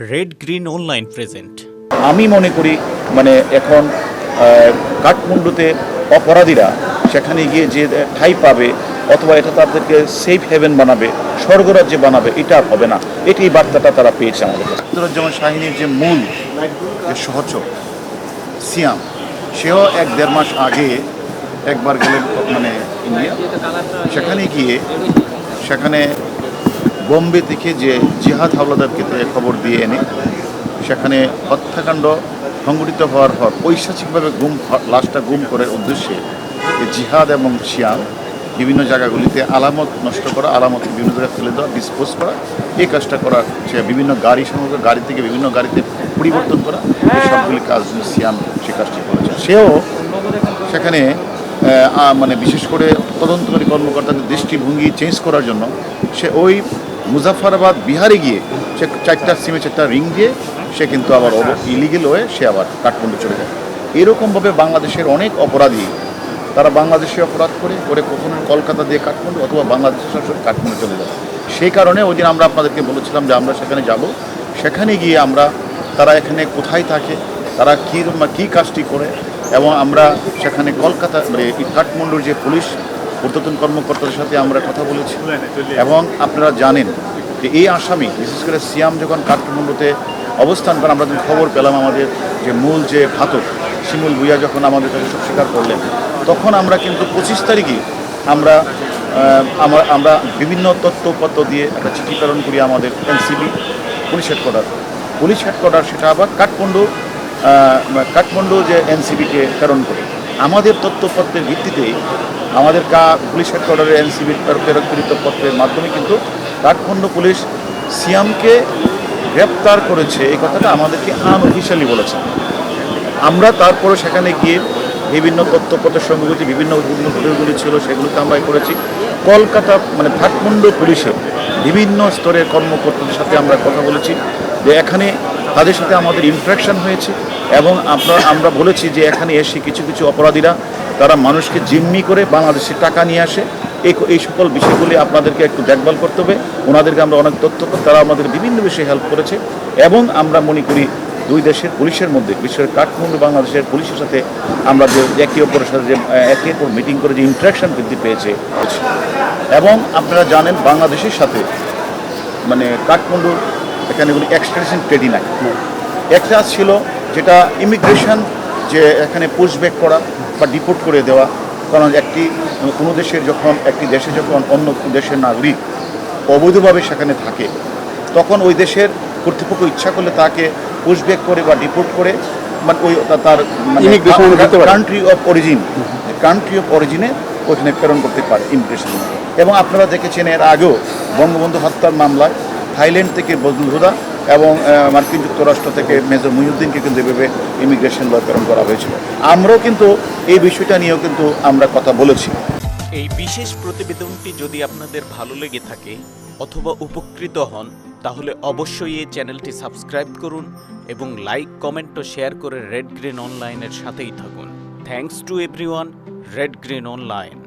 Red green online present আমি মনে করি মানে এখন কাঠমান্ডুতে অপরাধীরা সেখানে গিয়ে যে ঠাই পাবে, অথবা এটা তাদেরকে সেফ হেভেন বানাবে, স্বর্গরাজ্যে বানাবে, এটা হবে না। এটি বার্তাটা তারা পেয়েছে আমাদের আখতারুজ্জামান শাহিনীর যে মূল যে সহচর, সিয়াম, সেও এক দেড় মাস আগে একবার গেলেন মানে ইন্ডিয়া। সেখানে গিয়ে, সেখানে বোম্বে থেকে যে জিহাদ হাওলাদারকে খবর দিয়ে এনে, সেখানে হত্যাকাণ্ড সংঘটিত হওয়ার পর ঐশাসিকভাবে গুম লাশটা গুম করার উদ্দেশ্যে জিহাদ এবং শিয়াম বিভিন্ন জায়গাগুলিতে আলামত নষ্ট করা, আলামত বিভিন্ন জায়গায় ফেলে দেওয়া ডিসপোজ করা, এই কাজটা করার সে বিভিন্ন গাড়ি সমগ্র গাড়ি থেকে বিভিন্ন গাড়িতে পরিবর্তন করা, এই সবগুলি কাজ সিয়াম সে কাজটি করেছে। সেও সেখানে মানে বিশেষ করে তদন্তকারী কর্মকর্তাদের দৃষ্টিভঙ্গি চেঞ্জ করার জন্য সে ওই মুজাফরাবাদ বিহারে গিয়ে সে চারটা সিমে চারটা রিং দিয়ে সে কিন্তু আবার ইলিগেল হয়ে সে আবার কাঠমান্ডু চলে যায়। এরকমভাবে বাংলাদেশের অনেক অপরাধী, তারা বাংলাদেশে অপরাধ করে করে কখনো কলকাতা দিয়ে কাঠমান্ডু অথবা বাংলাদেশের সরাসরি কাঠমান্ডু চলে যায়। সেই কারণে ওই দিন আমরা আপনাদেরকে বলেছিলাম যে আমরা সেখানে যাব। সেখানে গিয়ে আমরা, তারা এখানে কোথায় থাকে, তারা কী কী কাজটি করে, এবং আমরা সেখানে কলকাতা মানে কাঠমান্ডুর যে পুলিশ ঊর্ধ্বতন কর্মকর্তাদের সাথে আমরা কথা বলেছি। এবং আপনারা জানেন যে এই আসামি, বিশেষ করে সিয়াম যখন কাঠমান্ডুতে অবস্থান করেন, আমরা যখন খবর পেলাম আমাদের যে মূল যে ঘাতক, শিমুল ভুইয়া যখন আমাদের কাছে সব স্বীকার করলেন, তখন আমরা কিন্তু পঁচিশ তারিখে আমরা আমরা আমরা বিভিন্ন তথ্যপত্র দিয়ে একটা চিঠি প্রেরণ করি আমাদের NCB, police headquarter. Police headquarter সেটা আবার কাঠমান্ডু কাঠমান্ডু যে এনসিবিকে প্রেরণ করে। আমাদের তথ্যপত্রের ভিত্তিতে আমাদের কা পুলিশ হেডকোয়ার্টারের এনসিবির প্রেরণকৃত পত্রের মাধ্যমে কিন্তু কাঠমান্ডু পুলিশ সিয়ামকে গ্রেপ্তার করেছে। এই কথাটা আমাদেরকে আনঅফিসিয়ালি বলেছে। আমরা তারপরে সেখানে গিয়ে বিভিন্ন তথ্যপত্রের সঙ্গে বিভিন্ন বিভিন্ন হোটেলগুলি ছিল সেগুলোতে আমরা করেছি। কলকাতা মানে কাঠমান্ডু পুলিশের বিভিন্ন স্তরের কর্মকর্তাদের সাথে আমরা কথা বলেছি। যে এখানে তাদের সাথে আমাদের ইন্টারাকশন হয়েছে। এবং আপনার আমরা বলেছি যে এখানে এসে কিছু কিছু অপরাধীরা তারা মানুষকে জিম্মি করে বাংলাদেশে টাকা নিয়ে আসে। এই এই সকল বিষয়গুলি আপনাদেরকে একটু দেখভাল করতে হবে। ওনাদেরকে আমরা অনেক তথ্য তারা আমাদের বিভিন্ন বিষয়ে হেল্প করেছে। এবং আমরা মনে করি দুই দেশের পুলিশের মধ্যে বিশ্বের কাঠমান্ডু বাংলাদেশের পুলিশের সাথে আমরা যে একে অপরের সাথে যে একে অপর মিটিং করে যে ইন্টারাকশন বৃদ্ধি পেয়েছে। এবং আপনারা জানেন বাংলাদেশের সাথে মানে কাঠমান্ডুর এখানে কোনো এক্সট্রাডিশন ট্রেডি নাই। একটা ছিল যেটা ইমিগ্রেশন যে এখানে পুশব্যাক করা বা ডিপোর্ট করে দেওয়া কারণ একটি কোনো দেশের যখন একটি দেশে যখন অন্য দেশের নাগরিক অবৈধভাবে সেখানে থাকে তখন ওই দেশের কর্তৃপক্ষ ইচ্ছা করলে তাকে পুশব্যাক করে বা ডিপোর্ট করে মানে ওই তার। Country of origin country of অরিজিনে ওইখানে প্রেরণ করতে পারে ইমিগ্রেশন এবং আপনারা দেখেছেন এর আগেও বঙ্গবন্ধু হত্যার মামলায় থাইল্যান্ড থেকে বজলুল হুদা এবং মার্কিন যুক্তরাষ্ট্র থেকে মেজর মুহিউদ্দিনকে কিন্তু এভাবে ইমিগ্রেশন প্রেরণ করা হয়েছিল। আমরাও কিন্তু এই বিষয়টা নিয়েও কিন্তু আমরা কথা বলেছি। এই বিশেষ প্রতিবেদনটি যদি আপনাদের ভালো লেগে থাকে অথবা উপকৃত হন, তাহলে অবশ্যই এই চ্যানেলটি সাবস্ক্রাইব করুন এবং লাইক, কমেন্ট ও শেয়ার করে রেড গ্রিন অনলাইনের সাথেই থাকুন। Thanks to everyone red green online